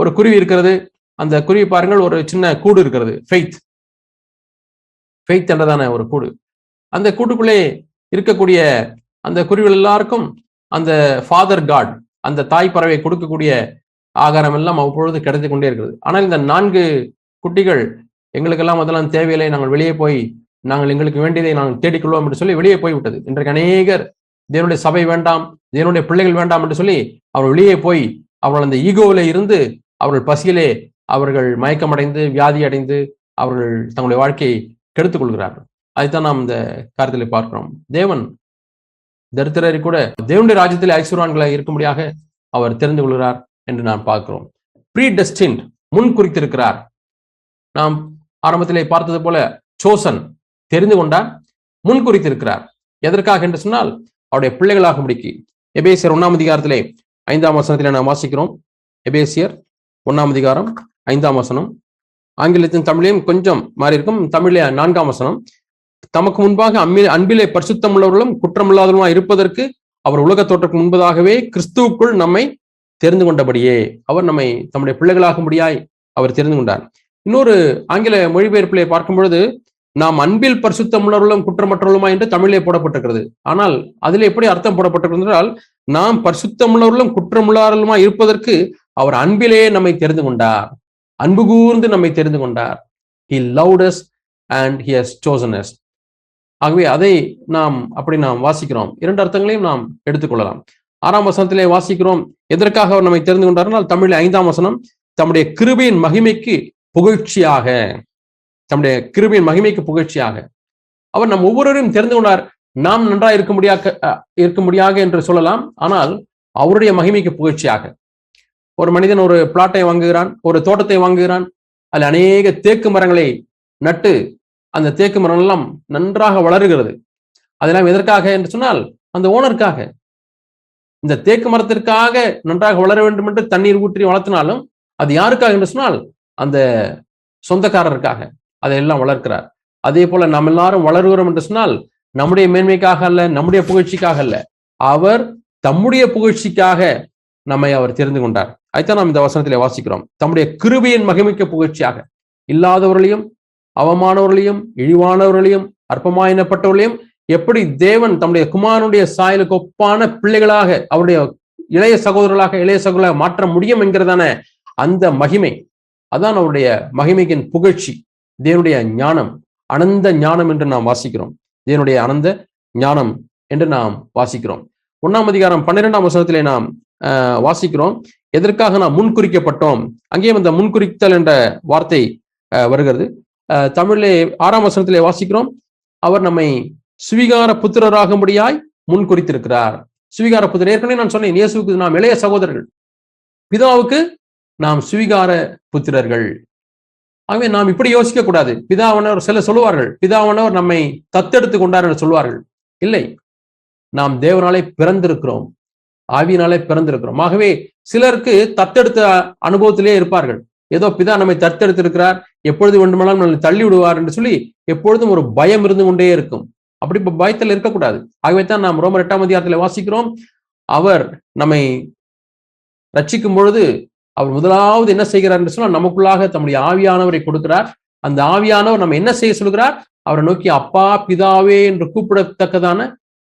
ஒரு குருவி இருக்கிறது. அந்த குருவி பாருங்கள் ஒரு சின்ன கூடு இருக்கிறது. ஃபெய்த். ஃபெய்த் என்றதான ஒரு கூடு. அந்த கூட்டுக்குள்ளே இருக்கக்கூடிய அந்த குருவிகள் எல்லாருக்கும் அந்த ஃபாதர் காட் அந்த தாய் பறவை கொடுக்கக்கூடிய ஆகாரம் எல்லாம் அவ்வப்பொழுது கிடைத்து கொண்டே இருக்கிறது. ஆனால் இந்த நான்கு குட்டிகள் எங்களுக்கெல்லாம் அதெல்லாம் தேவையில்லை நாங்கள் வெளியே போய் நாங்கள் எங்களுக்கு வேண்டியதை நாங்கள் தேடிக்கொள்வோம் என்று சொல்லி வெளியே போய்விட்டது. இன்றைக்கு அநேகர் தேவனுடைய சபை வேண்டாம் தேவனுடைய பிள்ளைகள் வேண்டாம் என்று சொல்லி அவர் வெளியே போய் அவர்கள் அந்த ஈகோவில் இருந்து அவர்கள் பசியிலே அவர்கள் மயக்கமடைந்து வியாதி அடைந்து அவர்கள் தங்களுடைய வாழ்க்கையை கெடுத்துக் கொள்கிறார்கள் அதைத்தான் நாம் இந்த காரியத்தில் பார்க்கிறோம். தேவன் தரித்திரரை கூட தேவனுடைய ராஜ்யத்தில் ஐஸ்வர்வான்களாக இருக்கும்படியாக அவர் தெரிந்து கொள்கிறார் என்று நாம் பார்க்கிறோம். ப்ரீ டெஸ்டின் முன் குறித்திருக்கிறார் நாம் ஆரம்பத்திலே பார்த்தது போல சோசன் தெரிந்து கொண்டார் முன் குறித்திருக்கிறார் எதற்காக என்று சொன்னால் அவருடைய பிள்ளைகளாக முடிக்கு எபேசியர் ஒன்னாம் அதிகாரத்திலே ஐந்தாம் வசனத்திலே நாம் வாசிக்கிறோம். எபேசியர் ஒன்னாம் அதிகாரம் ஐந்தாம் வசனம். ஆங்கிலத்தின் தமிழையும் கொஞ்சம் மாறி இருக்கும் தமிழே நான்காம் வசனம். தமக்கு முன்பாக அம்மி அன்பிலே பரிசுத்தம் உள்ளவர்களும் குற்றமில்லாதவருமா இருப்பதற்கு அவர் உலக தோற்றக்கு முன்பதாகவே கிறிஸ்துவுக்குள் நம்மை தெரிந்து கொண்டபடியே. அவர் நம்மை தம்முடைய பிள்ளைகளாகும்படியாய் அவர் தெரிந்து கொண்டார். இன்னொரு ஆங்கில மொழிபெயர்ப்பிலே பார்க்கும் பொழுது நாம் அன்பில் பரிசுத்தம் உள்ளவர்களும் குற்றமற்றவர்களுமா என்று தமிழிலே போடப்பட்டிருக்கிறது. ஆனால் அதில் எப்படி அர்த்தம் போடப்பட்டிருக்கிறது என்றால் நாம் பரிசுத்தம் உள்ளவர்களும் குற்றமுள்ளாரலுமா இருப்பதற்கு அவர் அன்பிலே நம்மை தெரிந்து கொண்டார். அன்பு கூர்ந்து நம்மை தெரிந்து கொண்டார். He loved us and he has chosen us ஆகவே அதை நாம் அப்படி நாம் வாசிக்கிறோம். இரண்டு அர்த்தங்களையும் நாம் எடுத்துக்கொள்ளலாம் ஆறாம் வசனத்திலே வாசிக்கிறோம். எதற்காக அவர் நம்மை தெரிந்து கொண்டார்னால் தமிழில் ஐந்தாம் வசனம் தம்முடைய கிருபையின் மகிமைக்கு புகழ்ச்சியாக. தம்முடைய கிருபையின் மகிமைக்கு புகழ்ச்சியாக. அவர் நம் ஒவ்வொருவரையும் தெரிந்து கொண்டார். நாம் நன்றாக இருக்க முடியாக இருக்க முடியாக என்று சொல்லலாம். ஆனால் அவருடைய மகிமைக்கு புகழ்ச்சியாக. ஒரு மனிதன் ஒரு பிளாட்டை வாங்குகிறான் ஒரு தோட்டத்தை வாங்குகிறான் அதில் அநேக தேக்கு மரங்களை நட்டு அந்த தேக்கு மரம் எல்லாம் நன்றாக வளருகிறது. அதெல்லாம் எதற்காக என்று சொன்னால் அந்த ஓனருக்காக இந்த தேக்கு மரத்திற்காக நன்றாக வளர வேண்டும் என்று தண்ணீர் ஊற்றி வளர்த்தினாலும் அது யாருக்காக என்று சொன்னால் அந்த சொந்தக்காரருக்காக அதையெல்லாம் வளர்க்கிறார். அதே போல நம்ம எல்லாரும் வளருகிறோம் என்று சொன்னால் நம்முடைய மேன்மைக்காக அல்ல நம்முடைய புகழ்ச்சிக்காக அல்ல அவர் தம்முடைய புகழ்ச்சிக்காக நம்மை அவர் தெரிந்து கொண்டார். அதைத்தான் நாம் இந்த வசனத்திலே வாசிக்கிறோம். தம்முடைய கிருபையின் மகிமைக்கு புகழ்ச்சியாக. இல்லாதவர்களையும் அவமானவர்களையும் இழிவானவர்களையும் அற்பமாயினப்பட்டவர்களையும் எப்படி தேவன் தம்முடைய குமாரனுடைய சாயலுக்கு ஒப்பான பிள்ளைகளாக அவருடைய இளைய சகோதரர்களாக இளைய சகோதரர்களாக மாற்ற முடியும் என்கிறதான அந்த மகிமை அதான் அவருடைய மகிமைக்கின் புகழ்ச்சி. தேவனுடைய ஞானம் அனந்த ஞானம் என்று நாம் வாசிக்கிறோம். தேவனுடைய அனந்த ஞானம் என்று நாம் வாசிக்கிறோம். ஒன்னாம் அதிகாரம் பன்னிரெண்டாம் வசனத்திலே நாம் வாசிக்கிறோம். எதற்காக நாம் முன்குறிக்கப்பட்டோம்? அங்கேயும் அந்த முன்குறித்தல் என்ற வார்த்தை வருகிறது. தமிழிலே ஆறாம் வசனத்திலே வாசிக்கிறோம். அவர் நம்மை சுவிகார புத்திரராகும்படியாய் முன் குறித்திருக்கிறார் சுவிகார புத்திரர். ஏற்கனவே நான் சொன்னேன் இயேசுக்கு நாம் இளைய சகோதரர்கள். பிதாவுக்கு நாம் சுவிகார புத்திரர்கள். ஆகவே நாம் இப்படி யோசிக்க கூடாது. பிதாவனவர் சில சொல்லுவார்கள் பிதாவனவர் நம்மை தத்தெடுத்து கொண்டார் என்று சொல்வார்கள் இல்லை நாம் தேவனாலே பிறந்திருக்கிறோம். ஆவியினாலே பிறந்திருக்கிறோம். ஆகவே சிலருக்கு தத்தெடுத்த அனுபவத்திலே இருப்பார்கள். ஏதோ பிதா நம்மை தத்தெடுத்திருக்கிறார் எப்பொழுது வேண்டுமானாலும் நம்மை தள்ளி விடுவார் என்று சொல்லி எப்பொழுதும் ஒரு பயம் இருந்து கொண்டே இருக்கும். அப்படி இப்ப பயத்தில் இருக்கக்கூடாது. ஆகவே தான் நாம் ரோமர் எட்டாம் அதிகாரத்தில் வாசிக்கிறோம். அவர் நம்மை ரட்சிக்கும் பொழுது அவர் முதலாவது என்ன செய்கிறார் என்று சொன்னால் நமக்குள்ளாக தம்முடைய ஆவியானவரை கொடுக்கிறார். அந்த ஆவியானவர் நம்ம என்ன செய்ய சொல்கிறார்? அவரை நோக்கி அப்பா பிதாவே என்று கூப்பிடத்தக்கதான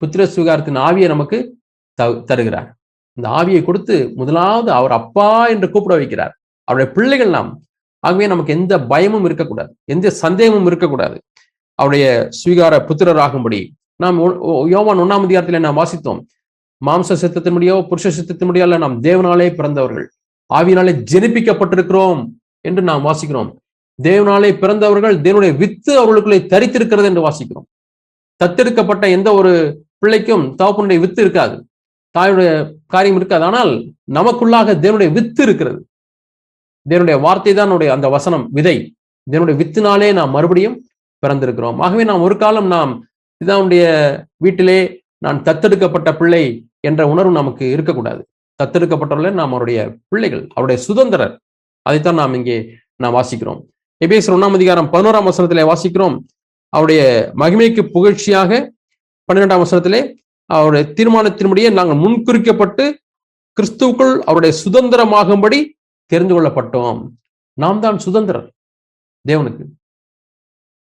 புத்திர சுகாரத்தின் ஆவியை நமக்கு தருகிறார். இந்த ஆவியை கொடுத்து முதலாவது அவர் அப்பா என்று கூப்பிட வைக்கிறார். அவருடைய பிள்ளைகள் நாம். ஆகவே நமக்கு எந்த பயமும் இருக்கக்கூடாது. எந்த சந்தேகமும் இருக்கக்கூடாது. அவருடைய ஸ்வீகார புத்திரராகும்படி நாம் யோவான் ஒன்னாம் அதிகாரத்தில் நாம் வாசித்தோம். மாம்ச சித்தத்தினுடையோ புருஷ சித்தத்தினுடையோ அல்ல நாம் தேவனாலே பிறந்தவர்கள். ஆவியினாலே ஜெனிப்பிக்கப்பட்டிருக்கிறோம் என்று நாம் வாசிக்கிறோம். தேவனாலே பிறந்தவர்கள் தேவனுடைய வித்து அவர்களுக்குள்ளே தரித்திருக்கிறது என்று வாசிக்கிறோம். தத்தெடுக்கப்பட்ட எந்த ஒரு பிள்ளைக்கும் தகப்பனுடைய வித்து இருக்காது. தாயுடைய காரியம் இருக்காது. ஆனால் நமக்குள்ளாக தேவனுடைய வித்து இருக்கிறது. தேவனுடைய வார்த்தை தான் அந்த வசனம் விதை. தேவனுடைய வித்தினாலே நாம் மறுபடியும் பிறந்திருக்கிறோம். ஆகவே நாம் ஒரு காலம் நாம் பிதாவுடைய வீட்டிலே நான் தத்தெடுக்கப்பட்ட பிள்ளை என்ற உணர்வு நமக்கு இருக்கக்கூடாது. தத்தெடுக்கப்பட்டவர்களே நாம் அவருடைய பிள்ளைகள் அவருடைய சுதந்திரர். அதைத்தான் நாம் இங்கே நாம் வாசிக்கிறோம். எபேசர் ஒன்றாம் அதிகாரம் பதினோராம் வசனத்திலே வாசிக்கிறோம். அவருடைய மகிமைக்கு புகழ்ச்சியாக பன்னிரெண்டாம் வசனத்திலே அவருடைய தீர்மானத்தின்படியே நாங்கள் முன்குறிக்கப்பட்டு கிறிஸ்துவுக்குள் அவருடைய சுதந்திரமாகும்படி தெரிந்து கொள்ளப்பட்டோம். நாம் தான் சுதந்திரர். தேவனுக்கு.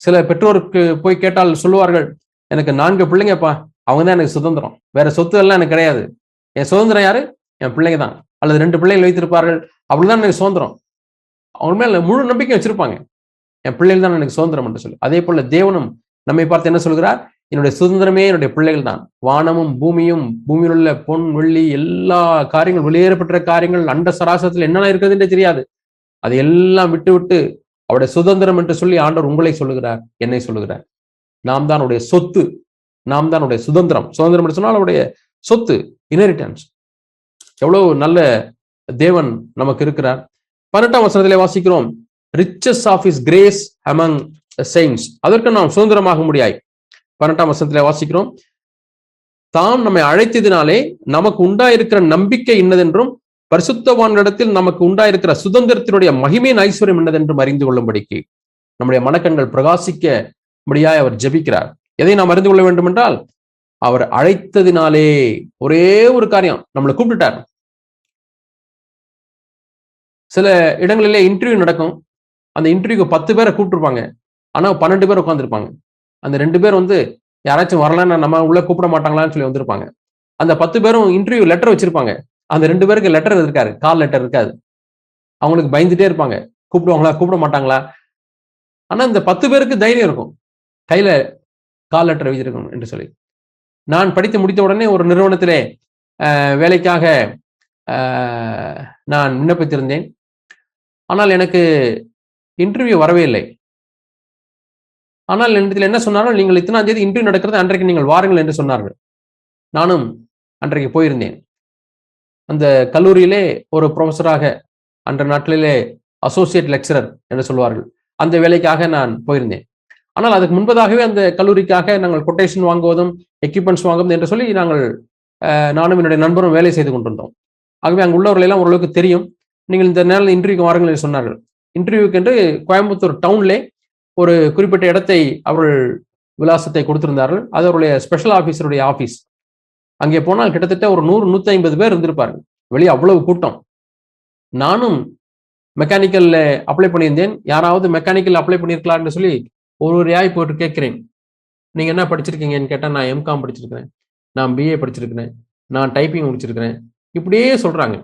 சில பெற்றோருக்கு போய் கேட்டால் சொல்லுவார்கள் எனக்கு நான்கு பிள்ளைங்கப்பா அவங்க தான் எனக்கு சுதந்திரம். வேற சொத்து எல்லாம் எனக்கு கிடையாது. என் சுதந்திரம் யாரு? என் பிள்ளைங்க தான். அல்லது ரெண்டு பிள்ளைகள் வைத்திருப்பார்கள். அப்படிதான் எனக்கு சுதந்திரம். அவங்க மேல முழு நம்பிக்கை வச்சிருப்பாங்க. என் பிள்ளைகள் தான் எனக்கு சுதந்திரம் என்று சொல்லி. அதே போல தேவனும் நம்மை பார்த்து என்ன சொல்கிறார்? என்னுடைய சுதந்திரமே என்னுடைய பிள்ளைகள் தான். வானமும் பூமியும் பூமியில் உள்ள பொன் வெள்ளி எல்லா காரியங்கள் வெளியேறப்பட்ட காரியங்கள் அண்ட சராசரத்தில் என்னென்ன இருக்குதுன்றே தெரியாது. அதை எல்லாம் விட்டு விட்டு அவருடைய சுதந்திரம் என்று சொல்லி ஆண்டவர் உங்களை சொல்லுகிறார் என்னை சொல்லுகிறார். நாம் தான் உடைய சொத்து. நாம் தான் உடைய சுதந்திரம். சுதந்திரம் என்று சொன்னால் அவருடைய சொத்து இன்ஹெரிட்டன்ஸ் எவ்வளவு நல்ல தேவன் நமக்கு இருக்கிறார். பன்னெண்டாம் வசனத்திலே வாசிக்கிறோம் riches of his grace among saints அதற்கு நாம் சுதந்திரமாக முடியாய் பன்னெண்டாம் வசனத்திலே வாசிக்கிறோம். தாம் நம்மை அழைத்ததினாலே நமக்கு உண்டாயிருக்கிற நம்பிக்கை இன்னதென்றும் பரிசுத்தவான்களிடத்தில் நமக்கு உண்டாயிருக்கிற சுதந்திரத்தினுடைய மகிமையின் ஐஸ்வர்யம் என்னதென்றும் அறிந்து கொள்ளும்படிக்கு நம்முடைய மனக்கண்கள் பிரகாசிக்க முடியாய் அவர் ஜெபிக்கிறார். எதை நாம் அறிந்து கொள்ள வேண்டும் என்றால் அவர் அழைத்ததினாலே ஒரே ஒரு காரியம் நம்மளை கூப்பிட்டுட்டார். சில இடங்களிலே இன்டர்வியூ நடக்கும். அந்த இன்டர்வியூக்கு பத்து பேரை கூப்பிட்டுருப்பாங்க. ஆனா பன்னெண்டு பேர் உட்காந்துருப்பாங்க அந்த ரெண்டு பேர் வந்து யாராச்சும் வரலன்னா நம்ம உள்ள கூப்பிட மாட்டாங்களான்னு சொல்லி வந்திருப்பாங்க. அந்த பத்து பேரும் இன்டர்வியூ லெட்டர் வச்சிருப்பாங்க. அந்த ரெண்டு பேருக்கு லெட்டர் இருக்காரு கால் லெட்டர் இருக்காது. அவங்களுக்கு பயந்துட்டே இருப்பாங்க. கூப்பிடுவாங்களா கூப்பிட மாட்டாங்களா? ஆனா இந்த பத்து பேருக்கு தைரியம் இருக்கும். கையில கால் லெட்டர் வச்சிருக்கணும் என்று சொல்லி. நான் படித்து முடித்த உடனே ஒரு நிறுவனத்திலே வேலைக்காக நான் விண்ணப்பித்திருந்தேன். ஆனால் எனக்கு இன்டர்வியூ வரவே இல்லை. ஆனால் என்னிடத்தில் என்ன சொன்னாலும் நீங்கள் இத்தனாம் தேதி இன்டர்வியூ நடக்கிறது அன்றைக்கு நீங்கள் வாருங்கள் என்று சொன்னார்கள். நானும் அன்றைக்கு போயிருந்தேன். அந்த கல்லூரியிலே ஒரு ப்ரொஃபஸராக அன்ற நாட்களிலே அசோசியேட் லெக்சரர் என்று சொல்வார்கள். அந்த வேலைக்காக நான் போயிருந்தேன். ஆனால் அதுக்கு முன்பதாகவே அந்த கல்லூரிக்காக நாங்கள் கொட்டேஷன் வாங்குவதும் எக்யூப்மெண்ட்ஸ் வாங்குவதும் என்று சொல்லி நாங்கள் நானும் என்னுடைய நண்பரும் வேலை செய்து கொண்டிருந்தோம். ஆகவே அங்கே உள்ளவர்களெல்லாம் ஓரளவுக்கு தெரியும். நீங்கள் இந்த நேரில் இன்டர்வியூக்கு வாருங்கள் என்று சொன்னார்கள். இன்டர்வியூக்கு என்று கோயம்புத்தூர் டவுன்லே ஒரு குறிப்பிட்ட இடத்தை அவர்கள் விலாசத்தை கொடுத்திருந்தார்கள். அது அவருடைய ஸ்பெஷல் ஆஃபீஸருடைய ஆஃபீஸ் அங்கே போனால் கிட்டத்தட்ட ஒரு நூறு நூற்றி ஐம்பது பேர் இருந்திருப்பார்கள். வெளியே அவ்வளவு கூட்டம். நானும் மெக்கானிக்கல்ல அப்ளை பண்ணியிருந்தேன். யாராவது மெக்கானிக்கல் அப்ளை பண்ணியிருக்கலாம்னு சொல்லி ஒரு ஒரு யாய் போட்டு கேட்குறேன். நீங்க என்ன படிச்சிருக்கீங்கன்னு கேட்டால் நான் எம்காம் படிச்சிருக்கிறேன். நான் பிஏ படிச்சிருக்கிறேன். நான் டைப்பிங் முடிச்சிருக்கிறேன். இப்படியே சொல்றாங்க.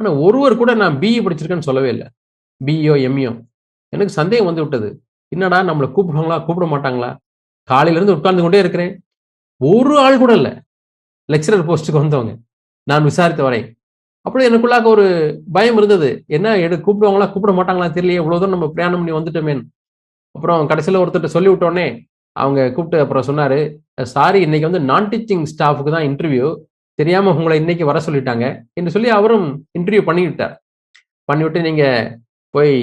ஆனால் ஒருவர் கூட நான் பிஏ படிச்சிருக்கேன்னு சொல்லவே இல்லை. பிஇஓ எம்இஓ எனக்கு சந்தேகம் வந்து விட்டது. என்னடா நம்மளை கூப்பிடுவாங்களா? கூப்பிட மாட்டாங்களா? காலையில இருந்து உட்கார்ந்து கொண்டே இருக்கிறேன். ஒரு ஆள் கூட இல்லை. லெக்சரர் போஸ்ட்டுக்கு வந்தவங்க. நான் விசாரித்த வரை. அப்படி எனக்குள்ளாக ஒரு பயம் இருந்தது. என்ன எடு கூப்பிடுவாங்களா? கூப்பிட மாட்டாங்களா தெரியலையே. இவ்வளோ தூரம் நம்ம பிரயாணம் பண்ணி வந்துட்டோமேன் அப்புறம் கடைசியில் ஒருத்தர் சொல்லி விட்டோடனே அவங்க கூப்பிட்டு அப்புறம் சொன்னார் சாரி இன்னைக்கு வந்து நான் டீச்சிங் ஸ்டாஃபுக்கு தான் இன்டர்வியூ தெரியாமல் உங்களை இன்னைக்கு வர சொல்லிட்டாங்க. என்று சொல்லி அவரும் இன்டர்வியூ பண்ணிவிட்டார். பண்ணிவிட்டு நீங்கள் போய்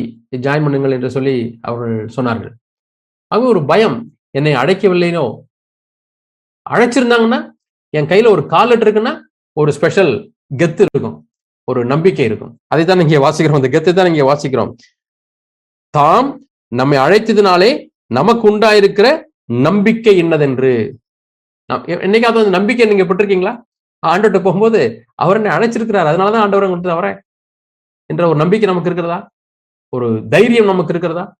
ஜாயின் பண்ணுங்கள் என்று சொல்லி அவர்கள் சொன்னார்கள். அங்கே ஒரு பயம் என்னை அழைக்கவில்லைனோ அழைச்சிருந்தாங்கன்னா என் கையில ஒரு கால் இருக்குன்னா ஒரு ஸ்பெஷல் கெத்து இருக்கும். ஒரு நம்பிக்கை இருக்கும். அதை தான் இங்கே வாசிக்கிறோம். அந்த கெத்து தான் இங்கே வாசிக்கிறோம். தாம் நம்மை அழைத்ததுனாலே நமக்கு உண்டாயிருக்கிற நம்பிக்கை என்னதென்று என்னைக்காவது அந்த நம்பிக்கை நீங்க பெற்றிருக்கீங்களா? ஆண்டோட்ட போகும்போது அவர் என்னை அழைச்சிருக்கிறார். அதனாலதான் ஆண்டவர் கொடுத்து அவரே என்ற ஒரு நம்பிக்கை நமக்கு இருக்கிறதா? ஒரு தைரியம் நமக்கு இருக்கிறதா?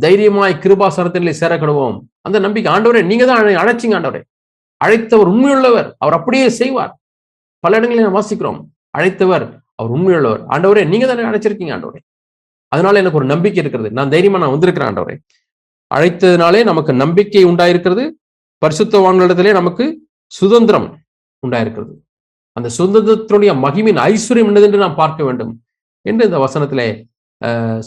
தைரியமாய் கிருபாசனத்திலே சேரக்கிடுவோம். அந்த நம்பிக்கை ஆண்டவரே நீங்க தான் அழைச்சிங்க ஆண்டவரே. அழைத்தவர் உண்மையுள்ளவர் அவர் அப்படியே செய்வார். பல இடங்களில் வாசிக்கிறோம் அழைத்தவர் அவர் உண்மையுள்ளவர். ஆண்டவரே நீங்க தானே அழைச்சிருக்கீங்க ஆண்டவரே. அதனால எனக்கு ஒரு நம்பிக்கை இருக்கிறது. நான் தைரியமா நான் வந்திருக்கிறேன் ஆண்டவரே. அழைத்ததுனாலே நமக்கு நம்பிக்கை உண்டாயிருக்கிறது. பரிசுத்தவான்களிடத்திலே நமக்கு சுதந்திரம் உண்டாயிருக்கிறது. அந்த சுதந்திரத்தினுடைய மகிமின் ஐஸ்வர்யம் என்னது என்று நாம் பார்க்க வேண்டும். என்று இந்த வசனத்திலே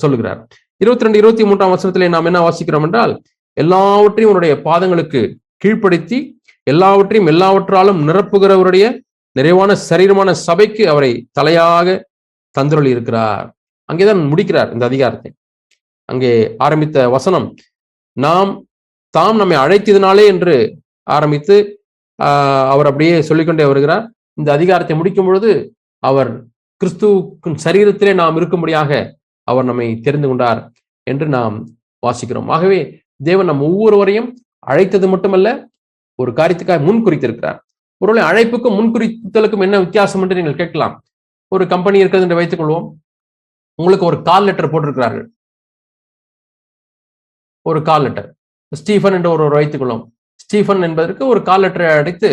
சொல்லுகிறார். இருபத்தி ரெண்டு இருபத்தி மூன்றாம் வசனத்திலே நாம் என்ன வாசிக்கிறோம் என்றால் எல்லாவற்றையும் உன்னுடைய பாதங்களுக்கு கீழ்ப்படுத்தி எல்லாவற்றையும் எல்லாவற்றாலும் நிரப்புகிறவருடைய நிறைவான சரீரமான சபைக்கு அவரை தலையாக தந்துரளி இருக்கிறார். அங்கேதான் முடிக்கிறார் இந்த அதிகாரத்தை. அங்கே ஆரம்பித்த வசனம் நாம் தாம் நம்மை அழைத்ததினாலே என்று ஆரம்பித்து அவர் அப்படியே சொல்லிக்கொண்டே வருகிறார். இந்த அதிகாரத்தை முடிக்கும் பொழுது அவர் கிறிஸ்துவின் சரீரத்திலே நாம் இருக்கும்படியாக அவர் நம்மை தெரிந்து கொண்டார் என்று நாம் வாசிக்கிறோம். ஆகவே தேவன் நம் ஒவ்வொருவரையும் அழைத்தது மட்டுமல்ல ஒரு காரியத்துக்காக முன் குறித்திருக்கிறார் ஒருவேளை அழைப்புக்கும் முன் குறித்தலுக்கும் என்ன வித்தியாசம் என்று நீங்கள் கேட்கலாம். ஒரு கம்பெனி இருக்கிறது என்று வைத்துக் கொள்வோம். உங்களுக்கு ஒரு கால் லெட்டர் போட்டிருக்கிறார்கள். ஒரு கால் லெட்டர் ஸ்டீஃபன் என்று ஒரு வைத்துக்கொள்ளும் ஸ்டீஃபன் என்பதற்கு ஒரு கால் லெட்டரை அடைத்து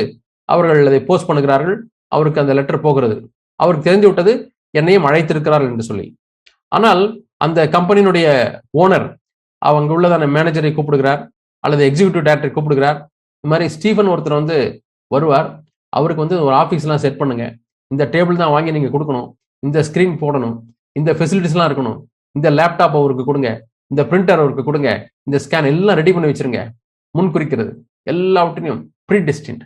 அவர்கள் அதை போஸ்ட் பண்ணுகிறார்கள். அவருக்கு அந்த லெட்டர் போகிறது. அவருக்கு தெரிந்து விட்டது என்னையும் அழைத்திருக்கிறார்கள் என்று சொல்லி. ஆனால் அந்த கம்பெனியினுடைய ஓனர் அவங்க உள்ளதான மேனேஜரை கூப்பிடுகிறார் அல்லது எக்ஸிக்யூட்டிவ் டைரக்டரை கூப்பிடுகிறார். இந்த மாதிரி ஸ்டீஃபன் ஒருத்தர் வந்து வருவார். அவருக்கு வந்து ஒரு ஆஃபீஸ்லாம் செட் பண்ணுங்க. இந்த டேபிள் தான் வாங்கி நீங்கள் கொடுக்கணும். இந்த ஸ்க்ரீன் போடணும். இந்த ஃபெசிலிட்டிஸ்லாம் இருக்கணும். இந்த லேப்டாப் அவருக்கு கொடுங்க. இந்த பிரிண்டர் அவருக்கு கொடுங்க. இந்த ஸ்கேன் எல்லாம் ரெடி பண்ணி வச்சிருங்க. முன் குறிக்கிறது எல்லாவற்றையும் ப்ரீடிஸ்டின்ட்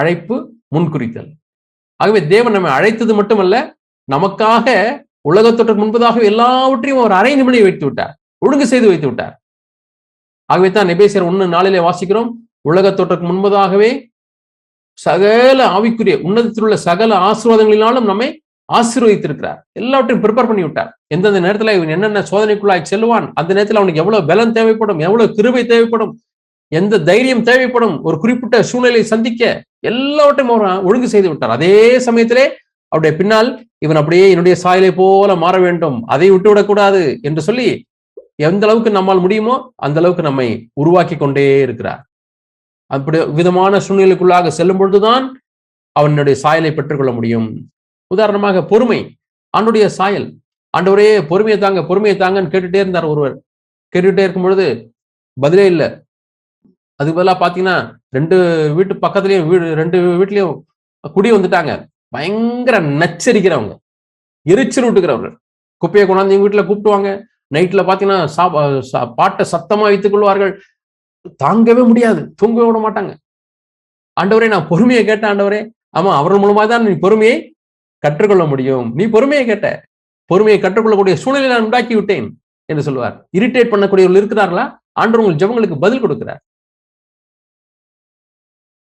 அழைப்பு முன்குறித்தல். ஆகவே தேவன் நம்மை அழைத்தது மட்டுமல்ல நமக்காக உலகத்தொற்றுக்கு முன்பதாக எல்லாவற்றையும் அவர் அரை நிமிடம் வைத்து விட்டார். ஒழுங்கு செய்து வைத்து விட்டார். ஆகவே தான் நெபேசியர் ஒன்னு நாளிலே வாசிக்கிறோம். உலகத்தொற்றுக்கு முன்பதாகவே சகல ஆவிக்குரிய உன்னதத்தில் உள்ள சகல ஆசீர்வாதங்களினாலும் நம்மை ஆசீர்வதித்திருக்கிறார். எல்லாவற்றையும் ப்ரிப்பேர் பண்ணி விட்டார். எந்தெந்த நேரத்துல இவன் என்னென்ன சோதனைக்குள்ளாய் செல்வான் அந்த நேரத்தில் அவனுக்கு எவ்வளவு பலம் தேவைப்படும் எவ்வளவு கிருபை தேவைப்படும் எந்த தைரியம் தேவைப்படும் ஒரு குறிப்பிட்ட சூழ்நிலையை சந்திக்க எல்லாவற்றையும் அவர் ஒழுங்கு செய்து விட்டார். அதே சமயத்திலே அவருடைய பின்னால் இவன் அப்படியே என்னுடைய சாயலை போல மாற வேண்டும். அதை விட்டு விடக்கூடாது என்று சொல்லி எந்த அளவுக்கு நம்மால் முடியுமோ அந்த அளவுக்கு நம்மை உருவாக்கி கொண்டே இருக்கிறார். அப்படி விதமான சூழ்நிலைக்குள்ளாக செல்லும் பொழுதுதான் அவனுடைய சாயலை பெற்றுக்கொள்ள முடியும். உதாரணமாக பொறுமை. ஆண்டுடைய சாயல். ஆண்டவரே பொறுமையை தாங்க பொறுமையை தாங்கன்னு கேட்டுட்டே இருந்தார் ஒருவர். கேட்டுட்டே இருக்கும் பொழுது பதிலே இல்லை. அதுக்கு பதிலாக பார்த்தீங்கன்னா ரெண்டு வீட்டு பக்கத்துலயும் வீடு ரெண்டு வீட்லயும் குடி வந்துட்டாங்க. பயங்கர நச்சரிக்கிறவங்க. எரிச்சல் விட்டுக்கிறவர்கள் குப்பையை கொண்டாந்து எங்க வீட்டுல கூப்பிட்டுவாங்க. நைட்ல பாத்தீங்கன்னா பாட்டை சத்தமா வைத்துக் கொள்வார்கள். தாங்கவே முடியாது. தூங்கவே விட மாட்டாங்க. ஆண்டவரே நான் பொறுமையை கேட்டேன் ஆண்டவரே. ஆமா அவர்கள் மூலமா தான் நீ பொறுமையை கற்றுக்கொள்ள முடியும். நீ பொறுமையை கேட்ட. பொறுமையை கற்றுக்கொள்ளக்கூடிய சூழ்நிலை நான் உண்டாக்கி விட்டேன் என்று சொல்லுவார் இரிட்டேட் பண்ணக்கூடியவர்கள் இருக்கிறார்களா? ஆண்டவர் உங்கள் ஜபங்களுக்கு பதில் கொடுக்கிறார்.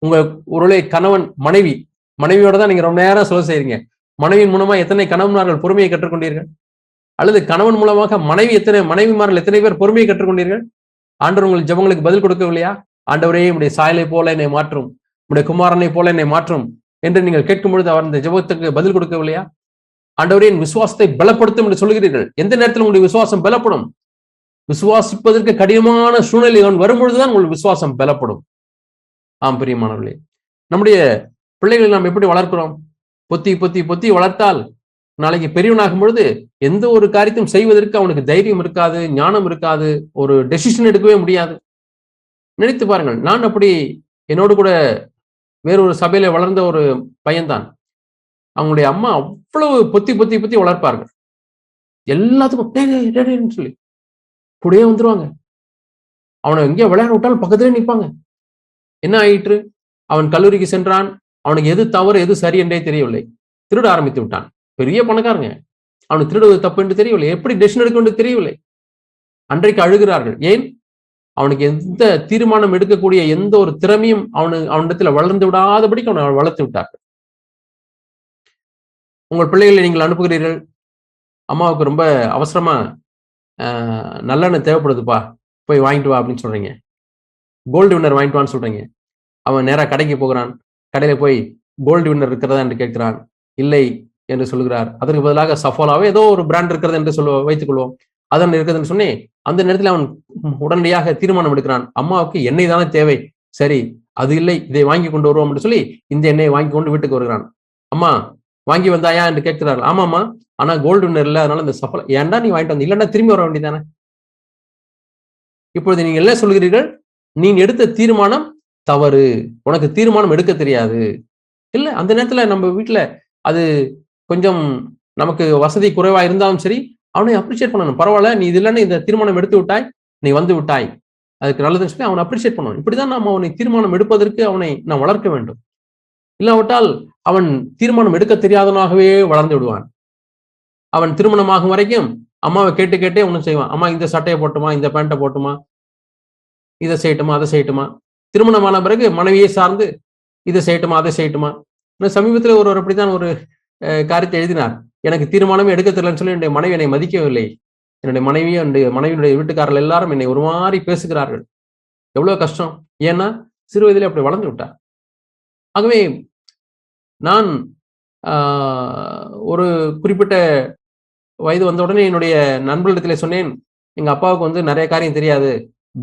உங்க ஒருவேளை கணவன் மனைவி மனைவியோட தான் நீங்க ரொம்ப நேரம் சொல்ல செய்றீங்க. மனைவியின் மூலமா எத்தனை கணவன்மார்கள் பொறுமையை கற்றுக்கொண்டீர்கள்? அல்லது கணவன் மூலமாக மனைவி எத்தனை மனைவிமார்கள் எத்தனை பேர் பொறுமையை கற்றுக்கொண்டீர்கள்? ஆண்டவர் உங்கள் ஜபங்களுக்கு பதில் கொடுக்கவில்லையா ஆண்டவரே உடைய சாயலை போல என்னை மாற்றும். உடைய குமாரனை போல என்னை மாற்றும் என்று நீங்கள் கேட்கும் பொழுது அவர் இந்த ஜபத்துக்கு பதில் கொடுக்கவில்லையா ஆண்டவரே என் விசுவாசத்தை பலப்படுத்தும் என்று சொல்கிறீர்கள் எந்த நேரத்தில் உங்களுடைய விசுவாசம் பலப்படும்? விசுவாசிப்பதற்கு கடினமான சூழ்நிலை வரும்பொழுதுதான் உங்கள் விசுவாசம் பலப்படும். ஆம் பிரியமானவர்களே. நம்முடைய பிள்ளைகளை நாம் எப்படி வளர்க்கிறோம்? பொத்தி பொத்தி பொத்தி வளர்த்தால் நாளைக்கு பெரியவனாகும் பொழுது எந்த ஒரு காரியத்தையும் செய்வதற்கு அவனுக்கு தைரியம் இருக்காது ஞானம் இருக்காது ஒரு டெசிஷன் எடுக்கவே முடியாது. நினைத்து பாருங்கள் நான் அப்படி என்னோடு கூட வேறொரு சபையில வளர்ந்த ஒரு பையன்தான். அவங்களுடைய அம்மா அவ்வளவு பொத்தி பொத்தி பொத்தி வளர்ப்பார்கள். எல்லாத்துக்கும் சொல்லி கூடயே வந்துருவாங்க. அவனை எங்கேயோ விளையாட விட்டாலும் பக்கத்துலேயே நிற்பாங்க என்ன ஆயிற்று? அவன் கல்லூரிக்கு சென்றான். அவனுக்கு எது தவறு எது சரி என்றே தெரியவில்லை. திருட ஆரம்பித்து விட்டான். பெரிய பணக்காரங்க. அவனுக்கு திருடுவது தப்பு என்று தெரியவில்லை. எப்படி டெசிஷன் எடுக்க என்று தெரியவில்லை. அன்றைக்கு அழுகிறார்கள். ஏன்? அவனுக்கு எந்த தீர்மானம் எடுக்கக்கூடிய எந்த ஒரு திறமையும் அவனு அவனிடத்துல வளர்ந்து விடாதபடிக்கு அவனை வளர்த்து விட்டார்கள். உங்கள் பிள்ளைகளை நீங்கள் அனுப்புகிறீர்கள். அம்மாவுக்கு ரொம்ப அவசரமா நல்லெண்ணெய் தேவைப்படுதுப்பா. போய் வாங்கிட்டு வா அப்படின்னு சொல்றீங்க. கோல்டு வின்னர் வாங்கிட்டு வான்னு சொல்றீங்க. அவன் நேராக கடைக்கு போகிறான். கடையில போய் கோல்டு வின்னர் இருக்கிறதா என்று கேட்கிறான் இல்லை என்று சொல்கிறார். அதற்கு பதிலாக சஃபோலாவே ஏதோ ஒரு பிராண்ட் இருக்கிறது என்று சொல்ல வைத்துக் கொள்வோம் அதன் இருக்குதுன்னு சொன்னி அந்த நேரத்தில் அவன் உடனடியாக தீர்மானம் எடுக்கிறான். அம்மாவுக்கு எண்ணெய் தானே தேவை. சரி அது இல்லை இதை வாங்கி கொண்டு வருவோம் என்று சொல்லி இந்த எண்ணெயை வாங்கி கொண்டு வீட்டுக்கு வருகிறான். அம்மா வாங்கி வந்தாயா என்று கேட்கிறார் ஆமாமா ஆனா கோல்டு வின்னர் இல்லை அதனால இந்த சஃபல ஏன்டா நீ வாங்கிட்டு வந்து? இல்லைன்னா திரும்பி வர வேண்டியதானே இப்பொழுது நீங்க என்ன சொல்கிறீர்கள்? நீ எடுத்த தீர்மானம் தவறு உனக்கு தீர்மானம் எடுக்க தெரியாது. இல்லை அந்த நேரத்தில் நம்ம வீட்டில் அது கொஞ்சம் நமக்கு வசதி குறைவா இருந்தாலும் சரி அவனை அப்ரிஷியேட் பண்ணணும். பரவாயில்ல நீ இது இல்லைன்னு இந்த தீர்மானம் எடுத்து விட்டாய் நீ வந்து விட்டாய். அதுக்கு நல்லதுன்னு சொல்லி அவனை அப்ரிஷியேட் பண்ணணும். இப்படிதான் நம்ம அவனை தீர்மானம் எடுப்பதற்கு அவனை நான் வளர்க்க வேண்டும். இல்லாவிட்டால் அவன் தீர்மானம் எடுக்க தெரியாதவனாகவே வளர்ந்து விடுவான். அவன் திருமணமாகும் வரைக்கும் அம்மாவை கேட்டு கேட்டே ஒன்றும் செய்வான். அம்மா இந்த சட்டையை போட்டுமா இந்த பேண்ட்டை போட்டுமா இதை செய்யட்டுமா அதை செய்யட்டுமா? திருமணமான பிறகு மனைவியை சார்ந்து இதை செய்யட்டுமா அதை செய்யட்டுமா? சமீபத்தில் ஒருவர் அப்படித்தான் ஒரு காரியத்தை எழுதினார். எனக்கு தீர்மானமே எடுக்க தெரியலன்னு சொல்லி என்னுடைய மனைவி என்னை மதிக்கவில்லை. என்னுடைய மனைவியும் என்னுடைய மனைவியுடைய வீட்டுக்காரர்கள் எல்லாரும் என்னை ஒரு மாதிரி பேசுகிறார்கள். எவ்வளவு கஷ்டம். ஏன்னா சிறு வயதிலே அப்படி வளர்ந்து விட்டார். ஆகவே நான் ஒரு குறிப்பிட்ட வயது வந்த உடனே என்னுடைய நண்பர்களிடத்துல சொன்னேன் எங்க அப்பாவுக்கு வந்து நிறைய காரியம் தெரியாது.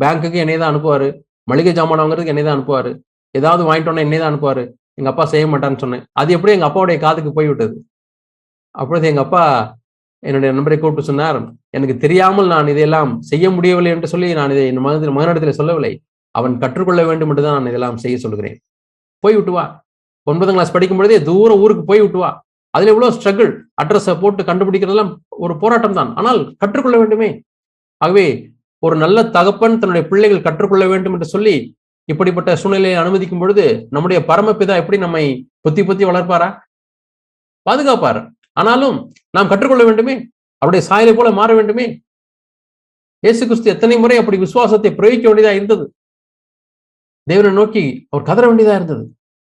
பேங்க்குக்கு என்னை தான் அனுப்புவாரு. மளிகை ஜாமான் வாங்குறதுக்கு என்னை தான் அனுப்புவாரு? ஏதாவது வாங்கிட்டோன்னே என்னை தான் அனுப்புவாரு? எங்க அப்பா செய்ய மாட்டான்னு சொன்னேன். அது எப்படி எங்க அப்பாவுடைய காதுக்கு போய்விட்டது அப்பொழுது எங்க அப்பா என்னுடைய நண்பரை கூப்பிட்டு சொன்னார் எனக்கு தெரியாமல் நான் இதையெல்லாம் செய்ய முடியவில்லை என்று சொல்லி நான் இதை என் மகன் மகனிடத்தில் சொல்லவில்லை. அவன் கற்றுக்கொள்ள வேண்டும் என்று தான் நான் இதெல்லாம் செய்ய சொல்கிறேன் போய் விட்டு வா. ஒன்பதாம் கிளாஸ் படிக்கும் பொழுதே தூரம் ஊருக்கு போய் விட்டு வா. அதுல எவ்வளவு ஸ்ட்ரகிள் அட்ரஸை போட்டு கண்டுபிடிக்கிறதெல்லாம் ஒரு போராட்டம் தான் ஆனால் கற்றுக்கொள்ள வேண்டுமே. ஆகவே ஒரு நல்ல தகப்பன் தன்னுடைய பிள்ளைகள் கற்றுக்கொள்ள வேண்டும் என்று சொல்லி இப்படிப்பட்ட சூழ்நிலையை அனுமதிக்கும் பொழுது நம்முடைய பரமபிதா எப்படி நம்மை புத்தி புத்தி வளர்ப்பாரா? பாதுகாப்பார். ஆனாலும் நாம் கற்றுக்கொள்ள வேண்டுமே? அவருடைய சாயலை போல மாற வேண்டுமே? இயேசு கிறிஸ்து எத்தனை முறை அப்படி விசுவாசத்தை பிரயோகிக்க வேண்டியதா இருந்தது? தேவனை நோக்கி அவர் கதற வேண்டியதா இருந்தது.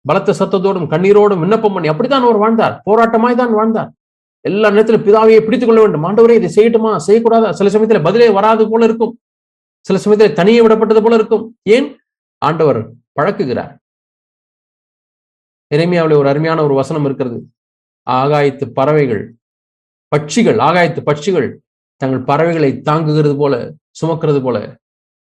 பலத்த சத்தத்தோடும் கண்ணீரோடும் விண்ணப்பம் பண்ணி அப்படித்தான் அவர் வாழ்ந்தார். போராட்டமாய் தான் வாழ்ந்தார். எல்லா நேரத்திலும் பிதாவையை பிடித்துக் கொள்ள வேண்டும். ஆண்டவரே இதை செய்யட்டுமா? செய்யக்கூடாதா? சில சமயத்துல பதிலே வராது போல இருக்கும். சில சமயத்துல தனியே விடப்பட்டது போல இருக்கும். ஏன்? ஆண்டவர் பழக்குகிறார். இறைமையாவில் ஒரு அருமையான ஒரு வசனம் இருக்கிறது. ஆகாயத்து பறவைகள் பட்சிகள் ஆகாயத்து பட்சிகள் தங்கள் பறவைகளை தாங்குகிறது போல சுமக்கிறது போல.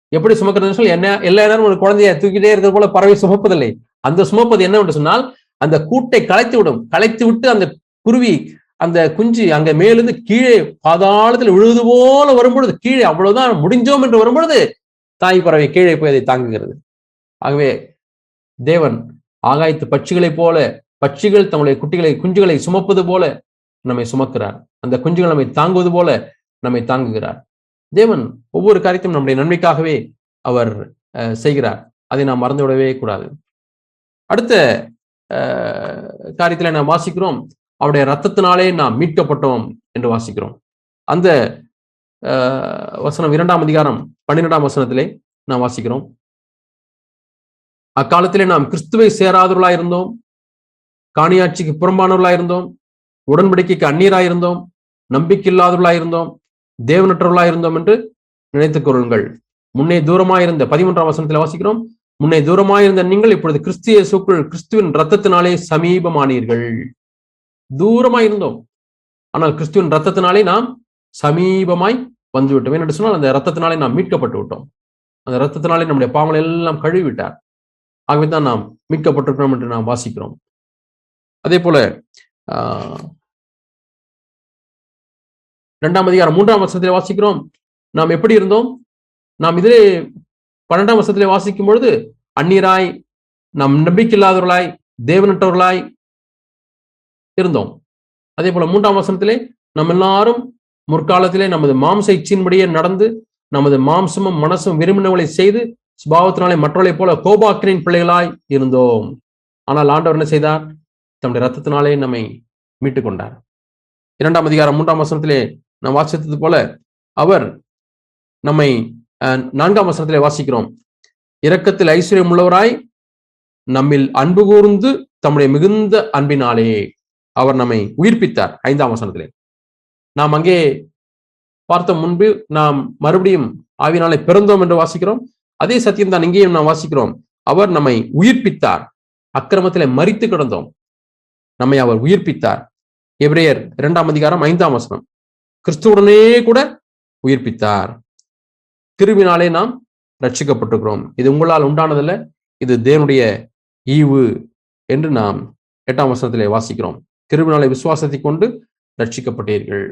எப்படி சுமக்கிறது சொல்லி என்ன எல்லா நேரம் ஒரு குழந்தைய தூக்கிட்டே இருக்கிறது போல பறவை சுமப்பதில்லை. அந்த சுமப்பது என்ன சொன்னால் அந்த கூட்டை களைத்து விடும் களைத்து விட்டு அந்த குருவி அந்த குஞ்சு அங்க மேலிருந்து கீழே பாதாளத்தில் விழுவது போல வரும்பொழுது கீழே அவ்வளவுதான் முடிஞ்சோம் என்று வரும்பொழுது தாய் பறவை கீழே போய் அதை தாங்குகிறது. ஆகவே தேவன் ஆகாயத்து பட்சிகளைப் போல பட்சிகள் தங்களுடைய குட்டிகளை குஞ்சுகளை சுமப்பது போல நம்மை சுமக்கிறார். அந்த குஞ்சுகள் நம்மை தாங்குவது போல நம்மை தாங்குகிறார். தேவன் ஒவ்வொரு காரியத்தையும் நம்முடைய நன்மைக்காகவே அவர் செய்கிறார். அதை நாம் மறந்துவிடவே கூடாது. அடுத்த காரியத்தில் நாம் வாசிக்கிறோம். அவருடைய ரத்தத்தினாலே நாம் மீட்கப்பட்டோம் என்று வாசிக்கிறோம். அந்த வசனம் இரண்டாம் அதிகாரம் பன்னிரெண்டாம் வசனத்திலே நாம் வாசிக்கிறோம். அக்காலத்திலே நாம் கிறிஸ்துவை சேராதவர்களாய் இருந்தோம். காணியாட்சிக்கு புறம்பானவர்களாய் இருந்தோம். உடன்படிக்கைக்கு அந்நீராய் இருந்தோம். நம்பிக்கை இருந்தோம். தேவனற்றவர்களாய் இருந்தோம் என்று நினைத்துக் கொள்ளுங்கள். முன்னே தூரமாயிருந்த பதிமூன்றாம் வசனத்தில் வாசிக்கிறோம். முன்னே தூரமாயிருந்த நீங்கள் இப்பொழுது கிறிஸ்திய சூக்குள் கிறிஸ்துவின் ரத்தத்தினாலே சமீபமானீர்கள். தூரமாய் இருந்தோம். ஆனால் கிறிஸ்துவின் ரத்தத்தினாலே நாம் சமீபமாய் வந்து விட்டோம் என்ன சொன்னால் அந்த ரத்தத்தினாலே நாம் மீட்கப்பட்டு விட்டோம். அந்த ரத்தத்தினாலே நம்முடைய பாவங்களை எல்லாம் கழுவிவிட்டார் ஆகவே தான் நாம் மீட்கப்பட்டிருக்கிறோம் என்று நாம் வாசிக்கிறோம். அதே போல இரண்டாம் அதிகாரம் மூன்றாம் வருஷத்திலே வாசிக்கிறோம். நாம் எப்படி இருந்தோம்? நாம் இதிலே பன்னெண்டாம் வருஷத்திலே வாசிக்கும் பொழுது அந்நீராய் நம்பிக்கை நம்பிக்கையில்லாதவர்களாய் தேவனற்றவர்களாய் இருந்தோம். அதே போல மூன்றாம் வசனத்திலே நம்ம எல்லாரும் முற்காலத்திலே நமது மாம்ச இச்சின்படியே நடந்து நமது மாம்சமும் மனசும் விரும்பினவளை செய்து சுபாவத்தினாலே மற்றவளைப் போல கோபாக்கிரின் பிள்ளைகளாய் இருந்தோம். ஆனால் ஆண்டவர் என்ன செய்தார்? தம்முடைய ரத்தத்தினாலே நம்மை மீட்டுக் கொண்டார். இரண்டாம் அதிகாரம் மூன்றாம் வசனத்திலே நாம் வாசித்தது போல அவர் நம்மை நான்காம் வசனத்திலே வாசிக்கிறோம். இரக்கத்தில் ஐஸ்வர்யம் உள்ளவராய் நம்மில் அன்பு கூர்ந்து தம்முடைய மிகுந்த அன்பினாலே. அவர் நம்மை உயிர்ப்பித்தார் ஐந்தாம் வசனத்திலே. நாம் அங்கே பார்த்த முன்பு நாம் மறுபடியும் ஆவினாலே பிறந்தோம் என்று வாசிக்கிறோம். அதே சத்தியம் தான் இங்கேயும் நாம் வாசிக்கிறோம். அவர் நம்மை உயிர்ப்பித்தார். அக்கிரமத்திலே மறித்து கிடந்தோம். நம்மை அவர் உயிர்ப்பித்தார். எபிரேயர் இரண்டாம் அதிகாரம் ஐந்தாம் வசனம். கிறிஸ்துவுடனே கூட உயிர்ப்பித்தார். திருவினாலே நாம் ரட்சிக்கப்பட்டிருக்கிறோம் இது உங்களால் உண்டானதல்ல. இது தேவனுடைய ஈவு என்று நாம் எட்டாம் வசனத்திலே வாசிக்கிறோம். கிருவினாலே விசுவாசத்தை கொண்டு ரட்சிக்கப்பட்டீர்கள்.